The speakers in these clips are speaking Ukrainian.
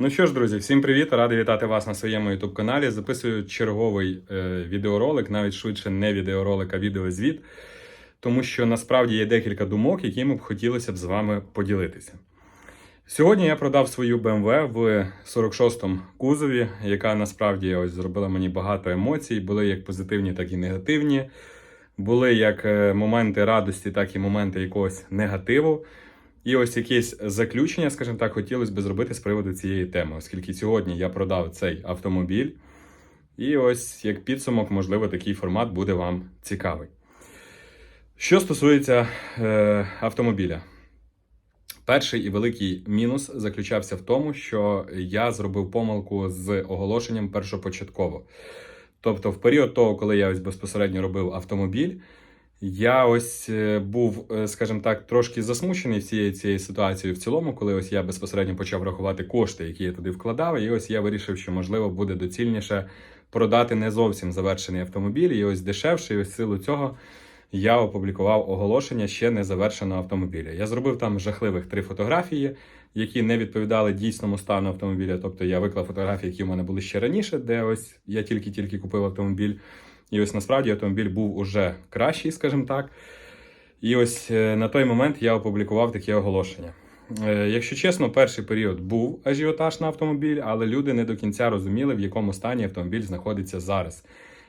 Ну що ж, друзі, всім привіт! Радий вітати вас на своєму youtube каналі. Записую черговий е, відеоролик, навіть швидше не відеоролик, а відеозвіт, тому що насправді є декілька думок, якими б хотілося б з вами поділитися. Сьогодні я продав свою BMW в 46-му кузові, яка насправді ось зробила мені багато емоцій. Були як позитивні, так і негативні. Були як е, моменти радості, так і моменти якогось негативу. І ось якесь заключення, скажімо так, хотілося б зробити з приводу цієї теми, оскільки сьогодні я продав цей автомобіль. І ось як підсумок, можливо, такий формат буде вам цікавий. Що стосується е, автомобіля, перший і великий мінус заключався в тому, що я зробив помилку з оголошенням першопочатково. Тобто, в період того, коли я ось безпосередньо робив автомобіль, я ось е, був, е, скажімо так, трошки засмучений всією цією ситуацією в цілому, коли ось я безпосередньо почав рахувати кошти, які я туди вкладав, і ось я вирішив, що можливо буде доцільніше продати не зовсім завершений автомобіль, і ось дешевше, і ось силу цього я опублікував оголошення ще не завершеного автомобіля. Я зробив там жахливих три фотографії, які не відповідали дійсному стану автомобіля. Тобто я виклав фотографії, які в мене були ще раніше, де ось я тільки-тільки купив автомобіль. І ось насправді автомобіль був уже кращий, скажімо так. І ось е, на той момент я опублікував таке оголошення. Е, Якщо чесно, перший період був ажіотаж на автомобіль, але люди не до кінця розуміли, в якому стані автомобіль знаходиться зараз.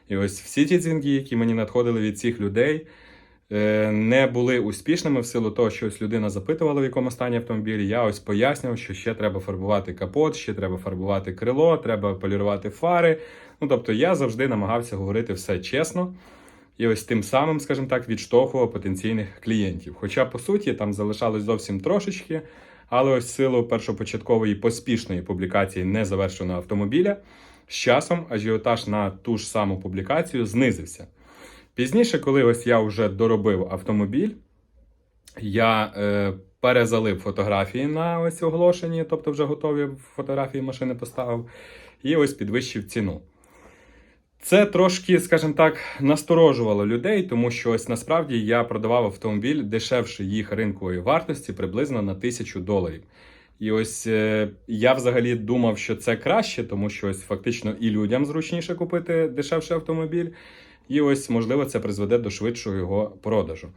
І ось всі ті дзвінки, які мені надходили від цих людей, е, не були успішними в силу того, що ось людина запитувала, в якому стані автомобіль. Я ось пояснював, що ще треба фарбувати капот, ще треба фарбувати крило, треба полірувати фари. Ну тобто я завжди намагався говорити все чесно. І ось тим самим, скажімо так, відштовхував потенційних клієнтів. Хоча, по суті, там залишалось зовсім трошечки, але ось силу першопочаткової поспішної публікації незавершеного автомобіля, з часом ажіотаж на ту ж саму публікацію знизився. Пізніше, коли ось я вже доробив автомобіль, я е, перезалив фотографії на ось оголошенні, тобто вже готові фотографії машини поставив, і ось підвищив ціну. Це трошки, скажімо так, насторожувало людей, тому що ось насправді я продавав автомобіль дешевше їх ринкової вартості приблизно на тисячу доларів. І ось е, я взагалі думав, що це краще, тому що ось фактично і людям зручніше купити дешевший автомобіль, і ось можливо це призведе до швидшого його продажу.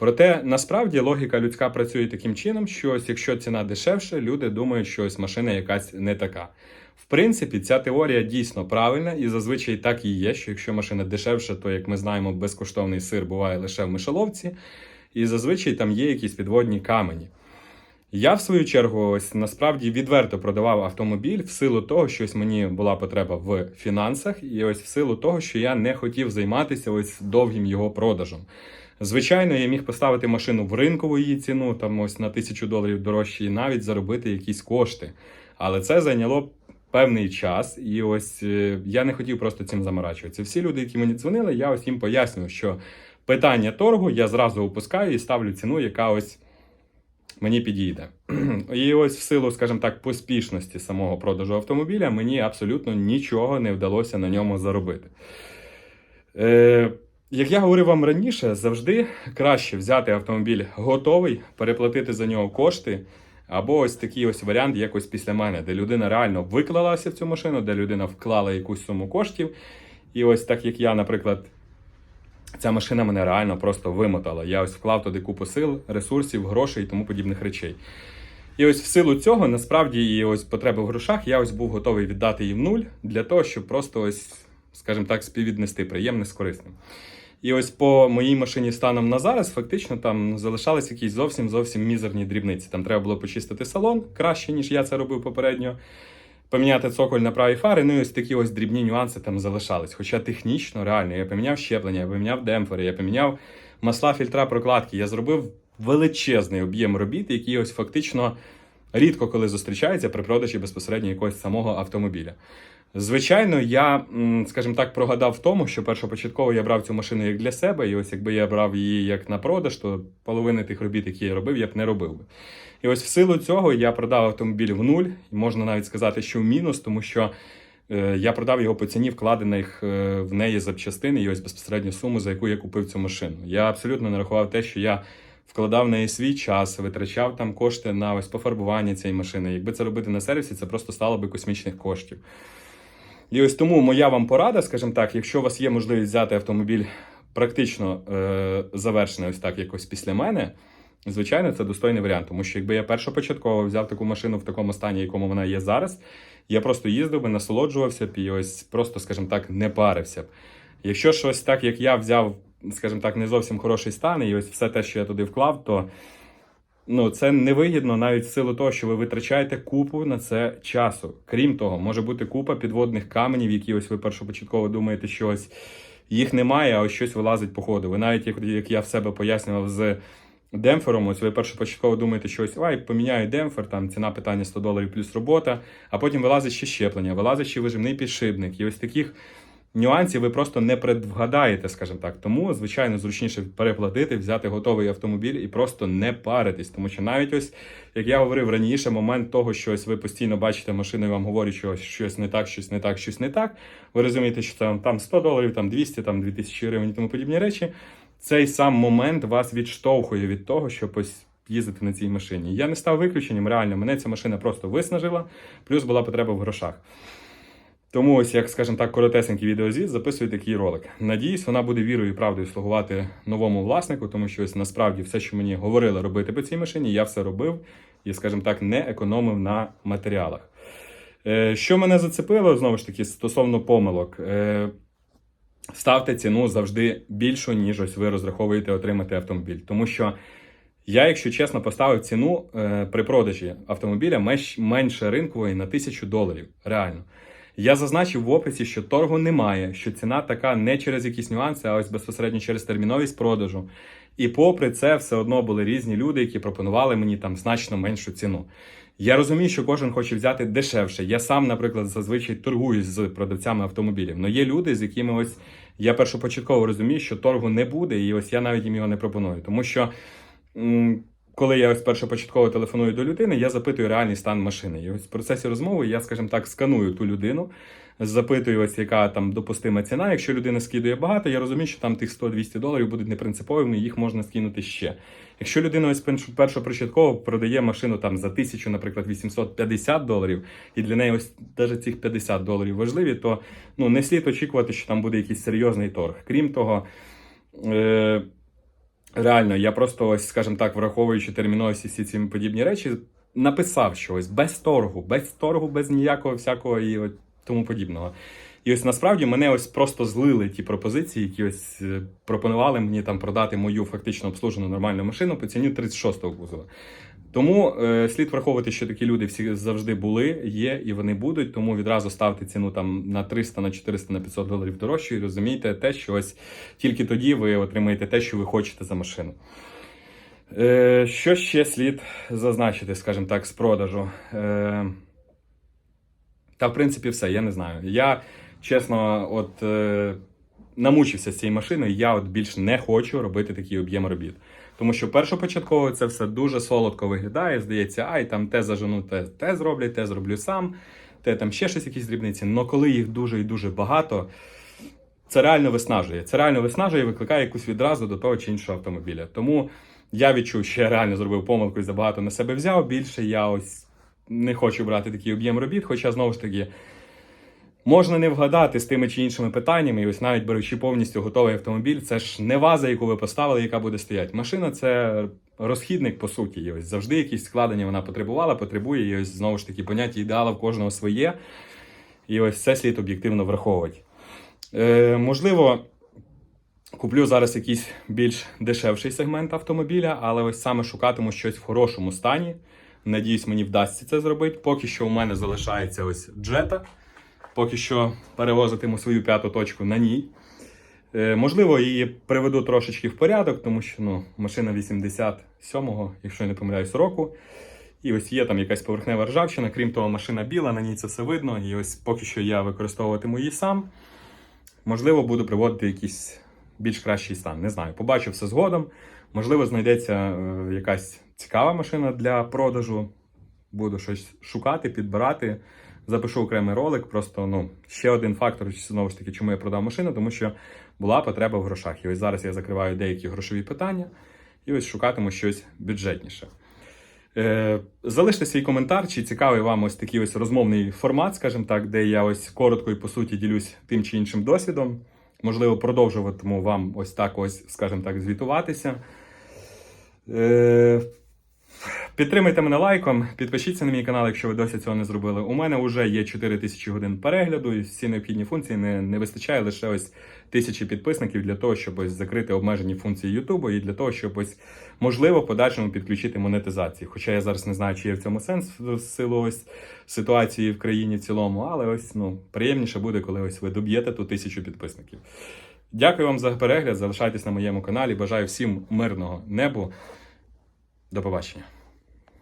Проте насправді логіка людська працює таким чином, що ось якщо ціна дешевше, люди думають, що ось машина якась не така. В принципі, ця теорія дійсно правильна, і зазвичай так і є, що якщо машина дешевша, то як ми знаємо, безкоштовний сир буває лише в мишоловці, і зазвичай там є якісь підводні камені. Я, в свою чергу, ось насправді відверто продавав автомобіль в силу того, що ось мені була потреба в фінансах, і ось в силу того, що я не хотів займатися ось довгим його продажем. Звичайно, я міг поставити машину в ринкову її ціну, там ось на тисячу доларів дорожче, і навіть заробити якісь кошти. Але це зайняло певний час, і ось е, я не хотів просто цим заморачуватися. Всі люди, які мені дзвонили, я ось їм пояснював, що питання торгу я зразу опускаю і ставлю ціну, яка ось мені підійде. І ось в силу, скажімо так, поспішності самого продажу автомобіля мені абсолютно нічого не вдалося на ньому заробити. Е, як я говорив вам раніше, завжди краще взяти автомобіль готовий, переплатити за нього кошти. Або ось такий ось варіант, як ось після мене, де людина реально виклалася в цю машину, де людина вклала якусь суму коштів. І ось так як я, наприклад, ця машина мене реально просто вимотала. Я ось вклав туди купу сил, ресурсів, грошей і тому подібних речей. І ось в силу цього, насправді, і ось потреби в грошах, я ось був готовий віддати її в нуль для того, щоб просто ось, скажімо так, співвіднести приємне з корисним. І ось по моїй машині станом на зараз, фактично там залишались якісь зовсім зовсім мізерні дрібниці. Там треба було почистити салон краще, ніж я це робив попередньо. Поміняти цоколь на праві фари, ну і ось такі ось дрібні нюанси там залишались. Хоча технічно, реально, я поміняв щеплення, я поміняв демпфери, я поміняв масла фільтра прокладки. Я зробив величезний об'єм робіт, який ось фактично рідко коли зустрічається при продажі безпосередньо якогось самого автомобіля. Звичайно, я, скажімо так, прогадав в тому, що першопочатково я брав цю машину як для себе, і ось якби я брав її як на продаж, то половини тих робіт, які я робив, я б не робив би. І ось в силу цього я продав автомобіль в нуль, і можна навіть сказати, що в мінус, тому що е, я продав його по ціні вкладених е, в неї запчастини і ось безпосередньо суму, за яку я купив цю машину. Я абсолютно не рахував те, що я вкладав неї свій час, витрачав там кошти на ось пофарбування цієї машини. Якби це робити на сервісі, це просто стало би космічних коштів. І ось тому моя вам порада, скажімо так, якщо у вас є можливість взяти автомобіль практично е, завершений ось так якось після мене, звичайно, це достойний варіант. Тому що якби я першопочатково взяв таку машину в такому стані, якому вона є зараз, я просто їздив би, насолоджувався б і ось просто, скажімо так, не парився б. Якщо щось так, як я взяв, скажімо так, не зовсім хороший стан, і ось все те, що я туди вклав, то ну, це невигідно навіть в силу того, що ви витрачаєте купу на це часу. Крім того, може бути купа підводних каменів, які ось ви першопочатково думаєте, що ось їх немає, а ось щось вилазить по ходу. Ви навіть, як, як я в себе пояснював з демпфером, ось ви першопочатково думаєте, що ось ай, поміняю демпфер, там ціна питання 100 доларів плюс робота, а потім вилазить ще щеплення, вилазить ще вижимний підшипник. І ось таких нюансів ви просто не предвгадаєте, скажімо так. Тому, звичайно, зручніше переплатити, взяти готовий автомобіль і просто не паритись. Тому що навіть ось, як я говорив раніше, момент того, що ось ви постійно бачите машину і вам говорять, що щось не так, щось не так, щось не так. Ви розумієте, що це там 100 доларів, там 200, там 2000 гривень і тому подібні речі. Цей сам момент вас відштовхує від того, щоб ось їздити на цій машині. Я не став виключенням, реально, мене ця машина просто виснажила, плюс була потреба в грошах. Тому ось, як скажімо так, коротесенький відеозвіт, записую такий ролик. Надіюсь, вона буде вірою і правдою слугувати новому власнику, тому що ось насправді все, що мені говорили робити по цій машині, я все робив і, скажімо так, не економив на матеріалах. Е, Що мене зацепило, знову ж таки, стосовно помилок. Е, Ставте ціну завжди більшу, ніж ось ви розраховуєте отримати автомобіль. Тому що я, якщо чесно, поставив ціну е, при продажі автомобіля менш, менше ринкової на 1000 доларів. Реально. Я зазначив в описі, що торгу немає, що ціна така не через якісь нюанси, а ось безпосередньо через терміновість продажу. І попри це, все одно були різні люди, які пропонували мені там значно меншу ціну. Я розумію, що кожен хоче взяти дешевше. Я сам, наприклад, зазвичай торгуюсь з продавцями автомобілів. Але є люди, з якими ось я першопочатково розумію, що торгу не буде, і ось я навіть їм його не пропоную. Тому що. Коли я ось першопочатково телефоную до людини, я запитую реальний стан машини. І ось в процесі розмови я, скажімо так, сканую ту людину, запитую, ось яка там допустима ціна. Якщо людина скидує багато, я розумію, що там тих 100-200 доларів будуть непринциповими, їх можна скинути ще. Якщо людина ось перш- першопочатково продає машину там за 1000, наприклад, 850 доларів, і для неї ось навіть цих 50 доларів важливі, то ну не слід очікувати, що там буде якийсь серйозний торг. Крім того. Е- Реально, я просто ось, скажімо так, враховуючи терміновість всі ці подібні речі, написав, щось без торгу, без торгу, без ніякого всякого і от тому подібного. І ось насправді мене ось просто злили ті пропозиції, які ось е, пропонували мені там продати мою фактично обслужену нормальну машину по ціні 36-го кузова. Тому е, слід враховувати, що такі люди всі завжди були, є і вони будуть. Тому відразу ставте ціну там на 300, на 400, на 500 доларів дорожче, і розумійте те, що ось тільки тоді ви отримаєте те, що ви хочете за машину. Е, що ще слід зазначити, скажімо так, з продажу? Е, та, в принципі, все, я не знаю. Я чесно, от е, намучився з цією машиною, я от більш не хочу робити такий об'єм робіт. Тому що першопочатково це все дуже солодко виглядає. Здається, ай, там те зажену, те, те зроблять, те зроблю сам, те там ще щось, якісь дрібниці. Але коли їх дуже і дуже багато, це реально виснажує. Це реально виснажує і викликає якусь відразу до того чи іншого автомобіля. Тому я відчув, що я реально зробив помилку і забагато на себе взяв. Більше я ось не хочу брати такий об'єм робіт, хоча знову ж таки. Можна не вгадати з тими чи іншими питаннями, і ось навіть беручи повністю готовий автомобіль, це ж не ваза, яку ви поставили, яка буде стояти. Машина це розхідник, по суті. І ось завжди якісь складення вона потребувала, потребує. І ось знову ж таки поняття ідеала в кожного своє. І ось це слід об'єктивно враховувати. Е, можливо, куплю зараз якийсь більш дешевший сегмент автомобіля, але ось саме шукатиму щось в хорошому стані. Надіюсь, мені вдасться це зробити. Поки що у мене залишається ось джета. Поки що перевозитиму свою п'яту точку на ній. Е, можливо, її приведу трошечки в порядок, тому що ну, машина 87-го, якщо я не помиляюсь, року. І ось є там якась поверхнева ржавчина, крім того, машина біла, на ній це все видно. І ось поки що я використовуватиму її сам. Можливо, буду приводити якийсь більш кращий стан. Не знаю, побачу все згодом. Можливо, знайдеться е, якась цікава машина для продажу. Буду щось шукати, підбирати. Запишу окремий ролик. Просто ну ще один фактор, знову ж таки, чому я продав машину, тому що була потреба в грошах. І ось зараз я закриваю деякі грошові питання. і ось шукатиму щось бюджетніше. Е, залиште свій коментар, чи цікавий вам ось такий ось розмовний формат, скажімо так, де я ось коротко і по суті ділюсь тим чи іншим досвідом. Можливо, продовжуватиму вам ось так ось, скажімо так, звітуватися. Е, Підтримайте мене лайком, підпишіться на мій канал, якщо ви досі цього не зробили. У мене вже є 4 тисячі годин перегляду, і всі необхідні функції не, не вистачає лише ось тисячі підписників для того, щоб ось закрити обмежені функції Ютубу і для того, щоб ось можливо подальшому підключити монетизацію. Хоча я зараз не знаю, чи є в цьому сенс в силу ось ситуації в країні в цілому, але ось ну приємніше буде, коли ось ви доб'єте ту тисячу підписників. Дякую вам за перегляд. Залишайтесь на моєму каналі. Бажаю всім мирного небу. До побачення.